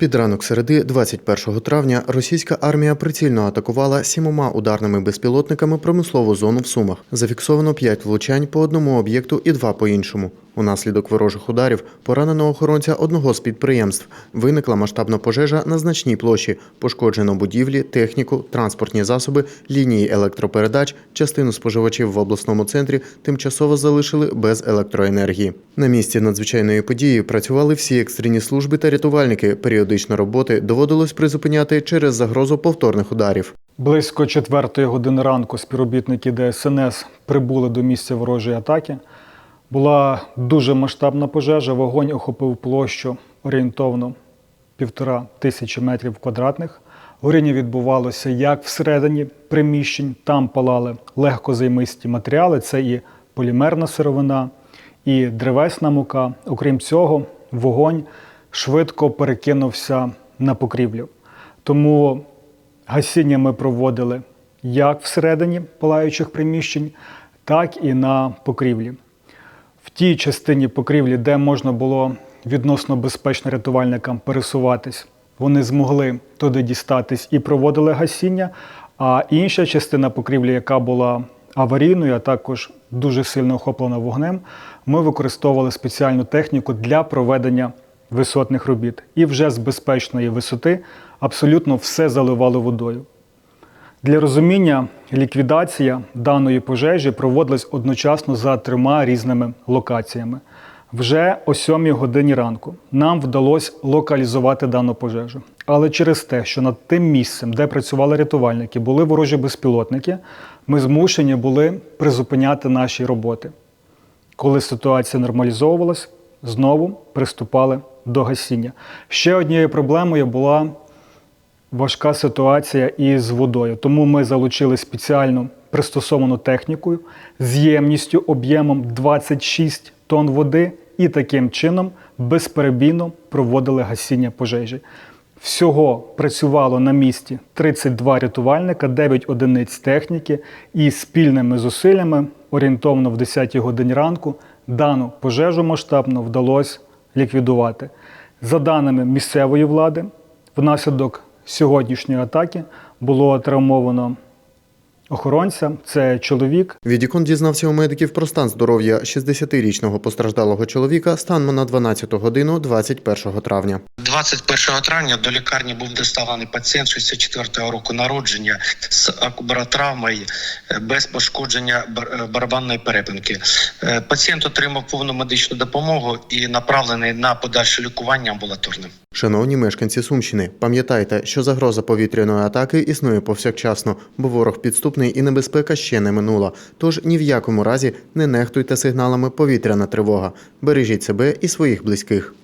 Під ранок середи, 21 травня, російська армія прицільно атакувала сімома ударними безпілотниками промислову зону в Сумах. Зафіксовано п'ять влучань по одному об'єкту і два по іншому. Унаслідок ворожих ударів поранено охоронця одного з підприємств. Виникла масштабна пожежа на значній площі. Пошкоджено будівлі, техніку, транспортні засоби, лінії електропередач. Частину споживачів в обласному центрі тимчасово залишили без електроенергії. На місці надзвичайної події працювали всі екстрені служби та рятувальники. Періодично роботи доводилось призупиняти через загрозу повторних ударів. Близько четвертої години ранку співробітники ДСНС прибули до місця ворожої атаки. Була дуже масштабна пожежа. Вогонь охопив площу орієнтовно півтора тисячі метрів квадратних. Горіння відбувалося як всередині приміщень, там палали легкозаймисті матеріали, це і полімерна сировина, і древесна мука. Окрім цього, вогонь швидко перекинувся на покрівлю. Тому гасіння ми проводили як всередині палаючих приміщень, так і на покрівлі. В тій частині покрівлі, де можна було відносно безпечно рятувальникам пересуватись, вони змогли туди дістатись і проводили гасіння. А інша частина покрівлі, яка була аварійною, а також дуже сильно охоплена вогнем, ми використовували спеціальну техніку для проведення висотних робіт. І вже з безпечної висоти абсолютно все заливали водою. Для розуміння, ліквідація даної пожежі проводилась одночасно за трьома різними локаціями. Вже о 7 годині ранку нам вдалося локалізувати дану пожежу. Але через те, що над тим місцем, де працювали рятувальники, були ворожі безпілотники, ми змушені були призупиняти наші роботи. Коли ситуація нормалізовувалась, знову приступали до гасіння. Ще однією проблемою була важка ситуація із водою. Тому ми залучили спеціальну пристосовану техніку з ємністю об'ємом 26 тонн води і таким чином безперебійно проводили гасіння пожежі. Всього працювало на місці 32 рятувальника, 9 одиниць техніки, і спільними зусиллями орієнтовно в 10 годині ранку дану пожежу масштабно вдалося ліквідувати. За даними місцевої влади, внаслідок сьогоднішньої атаки було травмовано охоронця. Це чоловік, Відікон дізнався у медиків про стан здоров'я 60-річного постраждалого чоловіка станом на 12 годину 21 травня. 21 травня до лікарні був доставлений пацієнт 64-го року народження з акубаротравмою е, без пошкодження е, барабанної перепинки. Е, Пацієнт отримав повну медичну допомогу і направлений на подальше лікування амбулаторним. Шановні мешканці Сумщини, пам'ятайте, що загроза повітряної атаки існує повсякчасно, бо ворог підступний і небезпека ще не минула. Тож ні в якому разі не нехтуйте сигналами повітряна тривога. Бережіть себе і своїх близьких.